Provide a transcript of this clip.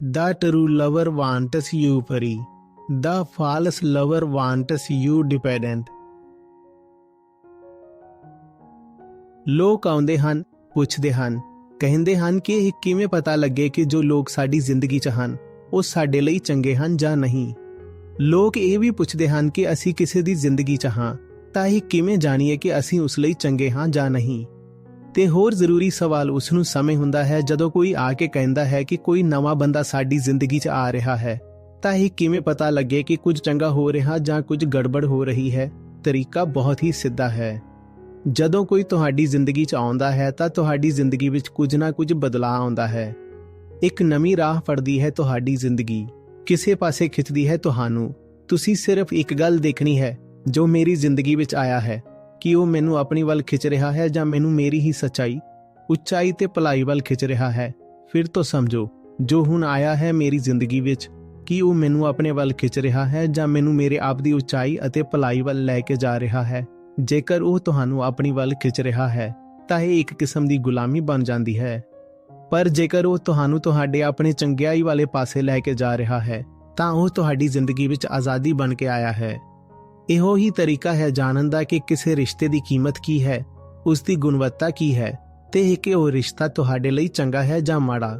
The true lover wants you free. The false lover wants you dependent. ਲੋਕ ਆਉਂਦੇ ਹਨ, ਪੁੱਛਦੇ ਹਨ, ਕਹਿੰਦੇ ਹਨ ਕਿ ਇਹ ਕਿਵੇਂ ਪਤਾ ਲੱਗੇ ਕਿ ਜੋ ਲੋਕ ਸਾਡੀ ਜ਼ਿੰਦਗੀ 'ਚ ਹਨ, ਉਹ ਸਾਡੇ ਲਈ ਚੰਗੇ ਹਨ ਜਾਂ ਨਹੀਂ ਲੋਕ ਇਹ ਵੀ ਪੁੱਛਦੇ ਹਨ ਕਿ ਅਸੀਂ ਕਿਸੇ ਦੀ ਜ਼ਿੰਦਗੀ 'ਚ ਹਾਂ, ਤਾਂ ਇਹ ਕਿਵੇਂ ਜਾਣੀਏ ਕਿ ਅਸੀਂ ਉਸ ਲਈ ਚੰਗੇ ਹਾਂ ਜਾਂ ਨਹੀਂ ਤੇ ਹੋਰ ਜ਼ਰੂਰੀ ਸਵਾਲ ਉਸ ਨੂੰ ਸਮੇਂ ਹੁੰਦਾ ਹੈ ਜਦੋਂ ਕੋਈ ਆ ਕੇ ਕਹਿੰਦਾ ਹੈ ਕਿ ਕੋਈ ਨਵਾਂ ਬੰਦਾ ਸਾਡੀ ਜ਼ਿੰਦਗੀ 'ਚ ਆ ਰਿਹਾ ਹੈ। ਤਾਂ ਇਹ ਕਿਵੇਂ ਪਤਾ ਲੱਗੇ ਕਿ ਕੁਝ ਚੰਗਾ ਹੋ ਰਿਹਾ ਜਾਂ ਕੁਝ ਗੜਬੜ ਹੋ ਰਹੀ ਹੈ? ਤਰੀਕਾ ਬਹੁਤ ਹੀ ਸਿੱਧਾ ਹੈ। ਜਦੋਂ ਕੋਈ ਤੁਹਾਡੀ ਜ਼ਿੰਦਗੀ 'ਚ ਆਉਂਦਾ ਹੈ ਤਾਂ ਤੁਹਾਡੀ ਜ਼ਿੰਦਗੀ ਵਿੱਚ ਕੁਝ ਨਾ ਕੁਝ ਬਦਲਾਅ ਆਉਂਦਾ ਹੈ। ਇੱਕ ਨਵੀਂ ਰਾਹ ਫੜਦੀ ਹੈ ਤੁਹਾਡੀ ਜ਼ਿੰਦਗੀ। ਕਿਸੇ ਪਾਸੇ ਖਿੱਚਦੀ ਹੈ ਤੁਹਾਨੂੰ। ਤੁਸੀਂ ਸਿਰਫ ਇੱਕ ਗੱਲ ਦੇਖਣੀ ਹੈ, ਜੋ ਮੇਰੀ ਜ਼ਿੰਦਗੀ ਵਿੱਚ ਆਇਆ ਹੈ। ਕਿ ਉਹ ਮੈਨੂੰ ਆਪਣੀ ਵੱਲ ਖਿੱਚ ਰਿਹਾ ਹੈ ਜਾਂ ਮੈਨੂੰ ਮੇਰੀ ਹੀ ਸੱਚਾਈ, ਉੱਚਾਈ ਤੇ ਭਲਾਈ ਵੱਲ ਖਿੱਚ ਰਿਹਾ ਹੈ। ਫਿਰ ਤੋਂ ਸਮਝੋ, ਜੋ ਹੁਣ ਆਇਆ ਹੈ ਮੇਰੀ ਜ਼ਿੰਦਗੀ ਵਿੱਚ, ਕਿ ਉਹ ਮੈਨੂੰ ਆਪਣੇ ਵੱਲ ਖਿੱਚ ਰਿਹਾ ਹੈ ਜਾਂ ਮੈਨੂੰ ਮੇਰੇ ਆਪ ਦੀ ਉੱਚਾਈ ਅਤੇ ਭਲਾਈ ਵੱਲ ਲੈ ਕੇ ਜਾ ਰਿਹਾ ਹੈ? ਜੇਕਰ ਉਹ ਤੁਹਾਨੂੰ ਆਪਣੀ ਵੱਲ ਖਿੱਚ ਰਿਹਾ ਹੈ, ਤਾਂ ਇਹ ਇੱਕ ਕਿਸਮ ਦੀ ਗੁਲਾਮੀ ਬਣ ਜਾਂਦੀ ਹੈ। ਪਰ ਜੇਕਰ ਉਹ ਤੁਹਾਨੂੰ ਤੁਹਾਡੇ ਆਪਣੇ ਚੰਗਿਆਈ ਵਾਲੇ ਪਾਸੇ ਲੈ ਕੇ ਜਾ ਰਿਹਾ ਹੈ, ਤਾਂ ਉਹ ਤੁਹਾਡੀ ਜ਼ਿੰਦਗੀ ਵਿੱਚ ਆਜ਼ਾਦੀ ਬਣ ਕੇ ਆਇਆ ਹੈ। ਇਹੋ ਹੀ ਤਰੀਕਾ ਹੈ ਜਾਣਨ ਦਾ ਕਿ ਕਿਸੇ ਰਿਸ਼ਤੇ ਦੀ ਕੀਮਤ ਕੀ ਹੈ ਉਸ ਦੀ ਗੁਣਵੱਤਾ ਕੀ ਹੈ ਤੇ ਇਹ ਕਿ ਉਹ ਰਿਸ਼ਤਾ ਤੁਹਾਡੇ ਲਈ ਚੰਗਾ ਹੈ ਜਾਂ ਮਾੜਾ।